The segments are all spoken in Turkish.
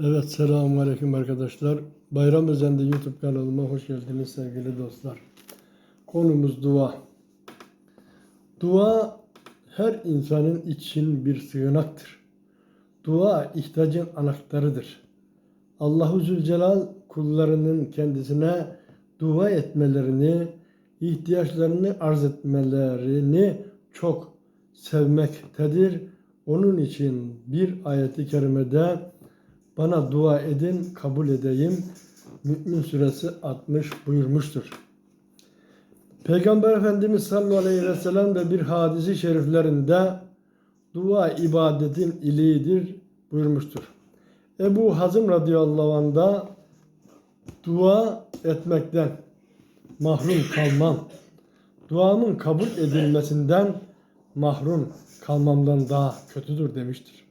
Evet, selamun aleyküm arkadaşlar. Bayram Özen'de YouTube kanalıma hoş geldiniz sevgili dostlar. Konumuz dua. Dua her insanın için bir sığınaktır. Dua ihtiyacın anahtarıdır. Allahu Zülcelal kullarının kendisine dua etmelerini, ihtiyaçlarını arz etmelerini çok sevmektedir. Onun için bir ayeti kerimede bana dua edin kabul edeyim. Mü'min suresi 60 buyurmuştur. Peygamber Efendimiz sallallahu aleyhi ve sellem de bir hadisi şeriflerinde dua ibadetin iliğidir buyurmuştur. Ebu Hazım radıyallahu anh da dua etmekten mahrum kalmam, duamın kabul edilmesinden mahrum kalmamdan daha kötüdür demiştir.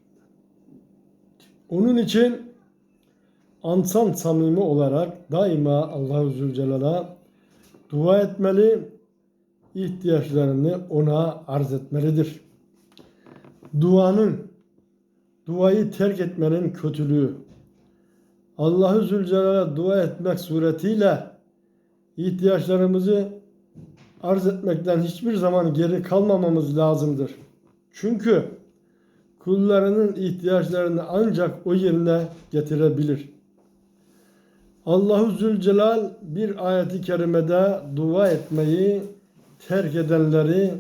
Onun için ansan samimi olarak daima Allahu Zülcelal'a dua etmeli, ihtiyaçlarını ona arz etmelidir. Duanın, duayı terk etmenin kötülüğü, Allahu Zülcelal'a dua etmek suretiyle ihtiyaçlarımızı arz etmekten hiçbir zaman geri kalmamamız lazımdır. Çünkü kullarının ihtiyaçlarını ancak o yerine getirebilir. Allahu Zülcelal bir ayeti kerimede dua etmeyi terk edenleri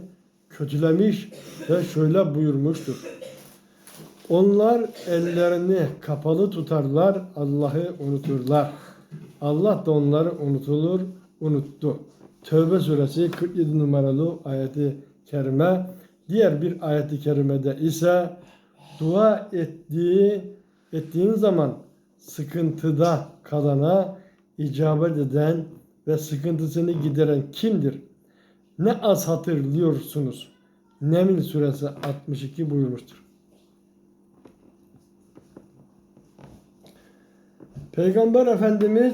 kötülemiş ve şöyle buyurmuştur. Onlar ellerini kapalı tutarlar, Allah'ı unuturlar. Allah da onları unutulur, unuttu. Tövbe suresi 47 numaralı ayeti kerime. Diğer bir ayeti kerimede ise dua ettiği ettiğin zaman sıkıntıda kalana icabet eden ve sıkıntısını gideren kimdir? Ne az hatırlıyorsunuz. Neml suresi 62 buyurmuştur. Peygamber Efendimiz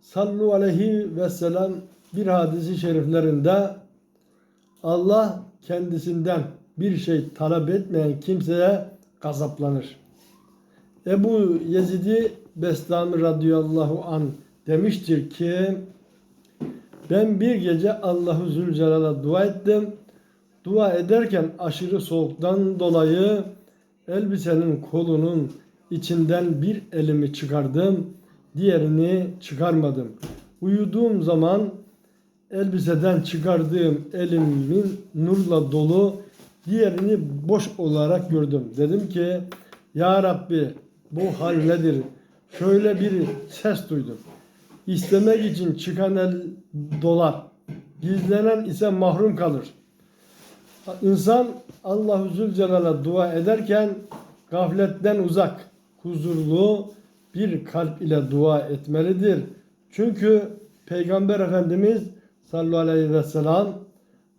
sallallahu aleyhi ve sellem bir hadisi şeriflerinde Allah kendisinden bir şey talep etmeyen kimseye gazaplanır. Ebu Yezidi Bestami radıyallahu an demiştir ki ben bir gece Allahu Zülcelal'a dua ettim. Dua ederken aşırı soğuktan dolayı elbisenin kolunun içinden bir elimi çıkardım, diğerini çıkarmadım. Uyuduğum zaman elbiseden çıkardığım elimin nurla dolu, diğerini boş olarak gördüm. Dedim ki, Ya Rabbi bu hal nedir? Şöyle bir ses duydum. İstemek için çıkan el dolar, gizlenen ise mahrum kalır. İnsan Allahu Zülcelal'a dua ederken gafletten uzak, huzurlu bir kalp ile dua etmelidir. Çünkü Peygamber Efendimiz sallallahu aleyhi ve sellem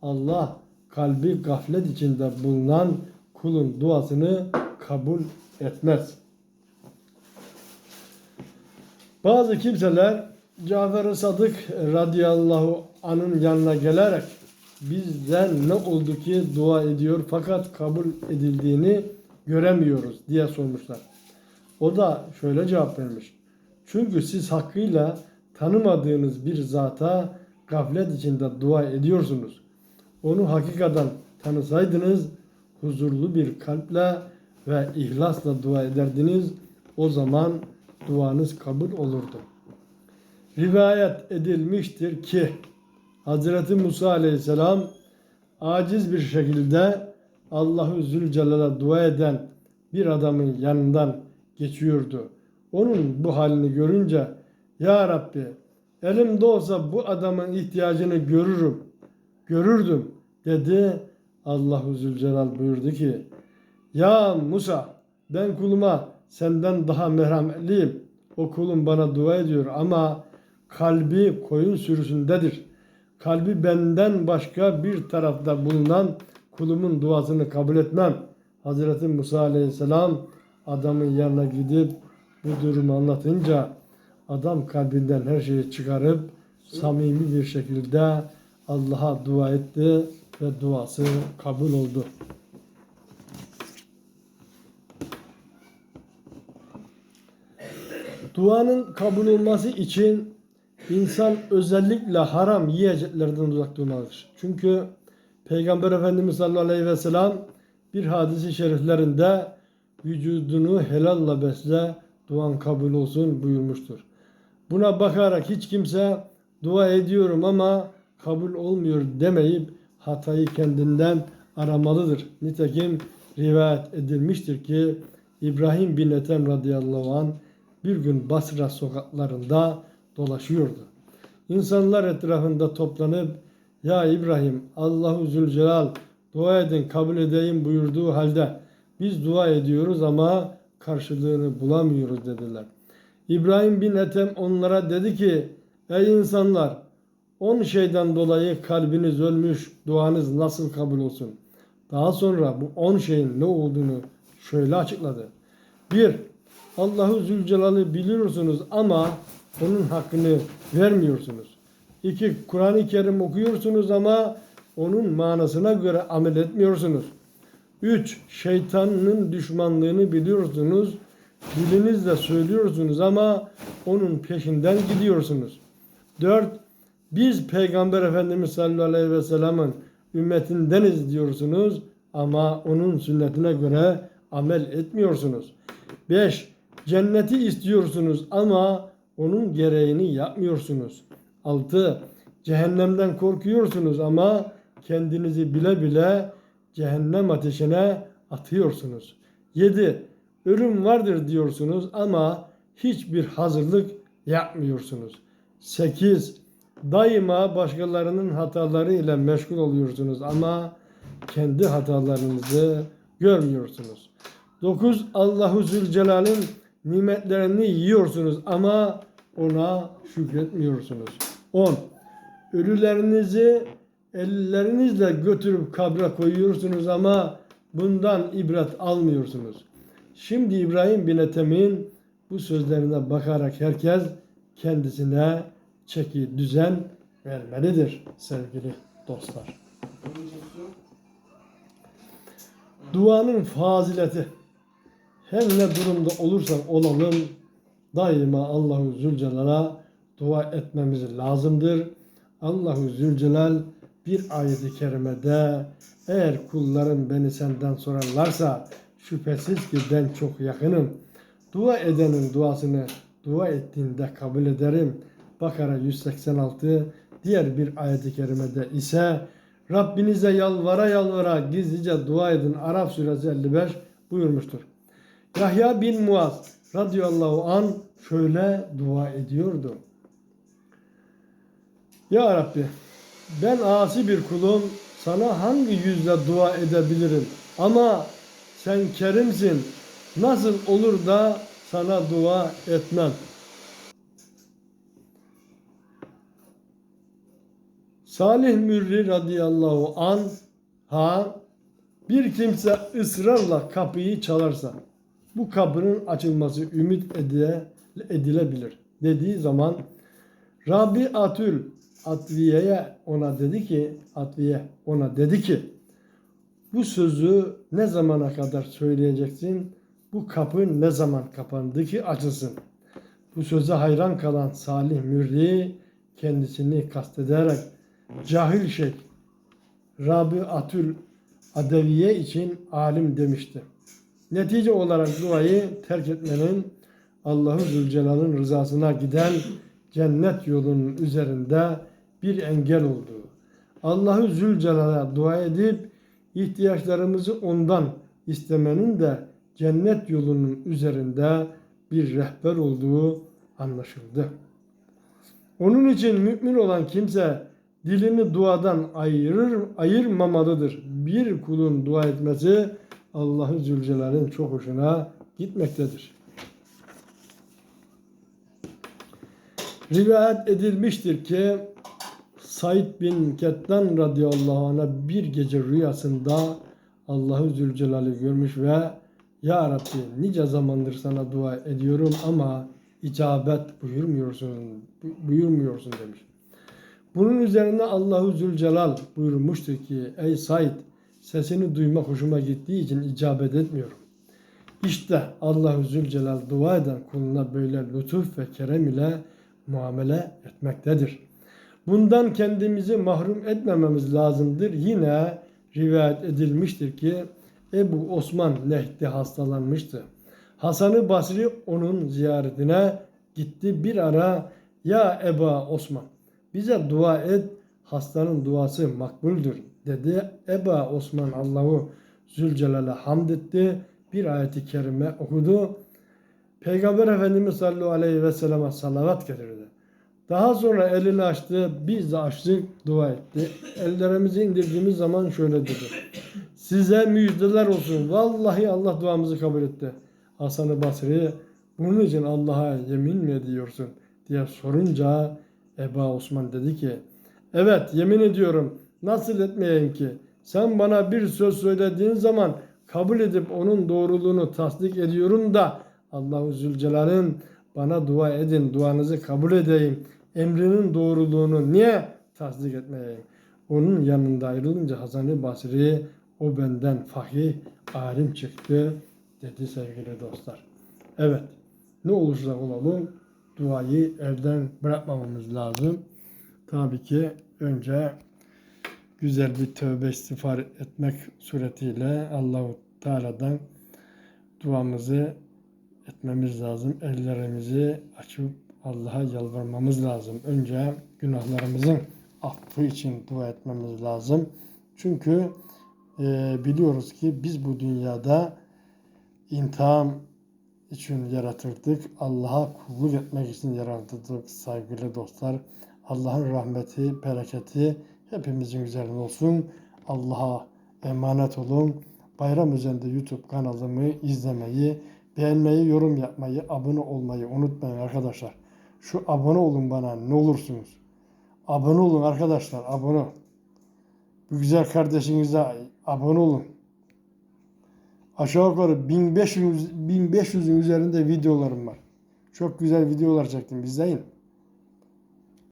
Allah kalbi gaflet içinde bulunan kulun duasını kabul etmez. Bazı kimseler Cafer-i Sadık radıyallahu anın yanına gelerek bizden ne oldu ki dua ediyor fakat kabul edildiğini göremiyoruz diye sormuşlar. O da şöyle cevap vermiş. Çünkü siz hakkıyla tanımadığınız bir zata gaflet içinde dua ediyorsunuz. Onu hakikaten tanısaydınız huzurlu bir kalple ve ihlasla dua ederdiniz. O zaman duanız kabul olurdu. Rivayet edilmiştir ki Hazreti Musa aleyhisselam aciz bir şekilde Allahu Zülcelal'a dua eden bir adamın yanından geçiyordu. Onun bu halini görünce Ya Rabbi elimde olsa bu adamın ihtiyacını görürüm, görürdüm dedi. Allahu Zülcelal buyurdu ki Ya Musa ben kuluma senden daha merhametliyim. O kulum bana dua ediyor ama kalbi koyun sürüsündedir. Kalbi benden başka bir tarafta bulunan kulumun duasını kabul etmem. Hazreti Musa aleyhisselam adamın yanına gidip bu durumu anlatınca adam kalbinden her şeyi çıkarıp samimi bir şekilde Allah'a dua etti ve duası kabul oldu. Duanın kabul olması için insan özellikle haram yiyeceklerden uzak durmalıdır. Çünkü Peygamber Efendimiz sallallahu aleyhi ve sellem bir hadisi şeriflerinde vücudunu helalla besle duan kabul olsun buyurmuştur. Buna bakarak hiç kimse dua ediyorum ama kabul olmuyor demeyip hatayı kendinden aramalıdır. Nitekim rivayet edilmiştir ki İbrahim bin Ethem radıyallahu an bir gün Basra sokaklarında dolaşıyordu. İnsanlar etrafında toplanıp ya İbrahim Allahu Zülcelal dua edin kabul edeyim buyurduğu halde biz dua ediyoruz ama karşılığını bulamıyoruz dediler. İbrahim bin Ethem onlara dedi ki ey insanlar on şeyden dolayı kalbiniz ölmüş duanız nasıl kabul olsun? Daha sonra bu on şeyin ne olduğunu şöyle açıkladı. Bir, Allahu Zülcelal'ı biliyorsunuz ama onun hakkını vermiyorsunuz. İki, Kur'an-ı Kerim okuyorsunuz ama onun manasına göre amel etmiyorsunuz. Üç, şeytanın düşmanlığını biliyorsunuz. Dilinizle söylüyorsunuz ama onun peşinden gidiyorsunuz. Dört, biz Peygamber Efendimiz sallallahu aleyhi ve sellem'in ümmetindeniz diyorsunuz ama onun sünnetine göre amel etmiyorsunuz. 5. Cenneti istiyorsunuz ama onun gereğini yapmıyorsunuz. 6. Cehennemden korkuyorsunuz ama kendinizi bile bile cehennem ateşine atıyorsunuz. 7. Ölüm vardır diyorsunuz ama hiçbir hazırlık yapmıyorsunuz. 8. Daima başkalarının hataları ile meşgul oluyorsunuz ama kendi hatalarınızı görmüyorsunuz. 9. Allahu Zülcelal'in nimetlerini yiyorsunuz ama ona şükretmiyorsunuz. 10. Ölülerinizi ellerinizle götürüp kabra koyuyorsunuz ama bundan ibret almıyorsunuz. Şimdi İbrahim bin Ethem'in bu sözlerine bakarak herkes kendisine çeki düzen vermelidir sevgili dostlar. Duanın fazileti. Her ne durumda olursak olalım daima Allahu Zülcelal'a dua etmemiz lazımdır. Allahu Zülcelal bir ayeti kerimede eğer kullarım beni senden sorarlarsa şüphesiz ki ben çok yakınım. Dua edenin duasını dua ettiğinde kabul ederim. Bakara 186 diğer bir ayeti kerimede ise Rabbinize yalvara yalvara gizlice dua edin. Arap suresi 55 buyurmuştur. Yahya bin Muaz radıyallahu an şöyle dua ediyordu. Ya Rabbi ben asi bir kulum sana hangi yüzle dua edebilirim? Ama sen kerimsin. Nasıl olur da sana dua etmem? Salih Mürri radıyallahu an ha bir kimse ısrarla kapıyı çalarsa bu kapının açılması ümit edile, edilebilir dediği zaman Rabbi Atül Atviye'ye ona dedi ki Atviye ona dedi ki bu sözü ne zamana kadar söyleyeceksin? Bu kapı ne zaman kapandı ki açılsın? Bu söze hayran kalan Salih Mürri kendisini kastederek cahil şey Rabi Atül Adeviye için alim demişti. Netice olarak duayı terk etmenin Allahu Zülcelal'ın rızasına giden cennet yolunun üzerinde bir engel olduğu. Allahu Zülcelal'a dua edip ihtiyaçlarımızı ondan istemenin de cennet yolunun üzerinde bir rehber olduğu anlaşıldı. Onun için mümin olan kimse dilini duadan ayırır, ayırmamalıdır. Bir kulun dua etmesi Allah'ın Zülcelal'in çok hoşuna gitmektedir. Rivayet edilmiştir ki Said bin Kettan radıyallahu anh'a bir gece rüyasında Allah'ı Zülcelal'i görmüş ve Ya Rabbi nice zamandır sana dua ediyorum ama icabet buyurmuyorsun, buyurmuyorsun demiş. Bunun üzerine Allahu Zülcelal buyurmuştur ki ey Said sesini duymak hoşuma gittiği için icabet etmiyorum. İşte Allah-u Zülcelal dua eden kuluna böyle lütuf ve kerem ile muamele etmektedir. Bundan kendimizi mahrum etmememiz lazımdır. Yine rivayet edilmiştir ki Ebu Osman Lehdi hastalanmıştı. Hasan-ı Basri onun ziyaretine gitti. Bir ara ya Eba Osman bize dua et hastanın duası makbuldür dedi. Eba Osman Allahu Zülcelal'e hamd etti. Bir ayeti kerime okudu. Peygamber Efendimiz sallallahu aleyhi ve selleme salavat getirdi. Daha sonra elini açtı, biz de açtık, dua etti. Ellerimizi indirdiğimiz zaman şöyle dedi. Size müjdeler olsun. Vallahi Allah duamızı kabul etti. Hasan-ı Basri bunun için Allah'a yemin mi ediyorsun diye sorunca Eba Osman dedi ki evet yemin ediyorum nasıl etmeyeyim ki sen bana bir söz söylediğin zaman kabul edip onun doğruluğunu tasdik ediyorum da Allahu Zülcelal'in bana dua edin duanızı kabul edeyim emrinin doğruluğunu niye tasdik etmeyeyim onun yanında ayrılınca Hasan-ı Basri o benden fahih alim çıktı dedi sevgili dostlar. Evet ne olursa olalım duayı elden bırakmamamız lazım. Tabii ki önce güzel bir tövbe istiğfar etmek suretiyle Allahu Teala'dan duamızı etmemiz lazım. Ellerimizi açıp Allah'a yalvarmamız lazım. Önce günahlarımızın affı için dua etmemiz lazım. Çünkü e, biliyoruz ki biz bu dünyada intiham için yaratıldık. Allah'a kulluk etmek için yaratıldık sevgili dostlar. Allah'ın rahmeti, bereketi hepimizin üzerine olsun. Allah'a emanet olun. Bayram üzerinde YouTube kanalımı izlemeyi, beğenmeyi, yorum yapmayı, abone olmayı unutmayın arkadaşlar. Şu abone olun bana ne olursunuz. Abone olun arkadaşlar, abone. Bu güzel kardeşinize abone olun. Aşağı yukarı 1500 1500'ün üzerinde videolarım var. Çok güzel videolar çektim. İzleyin.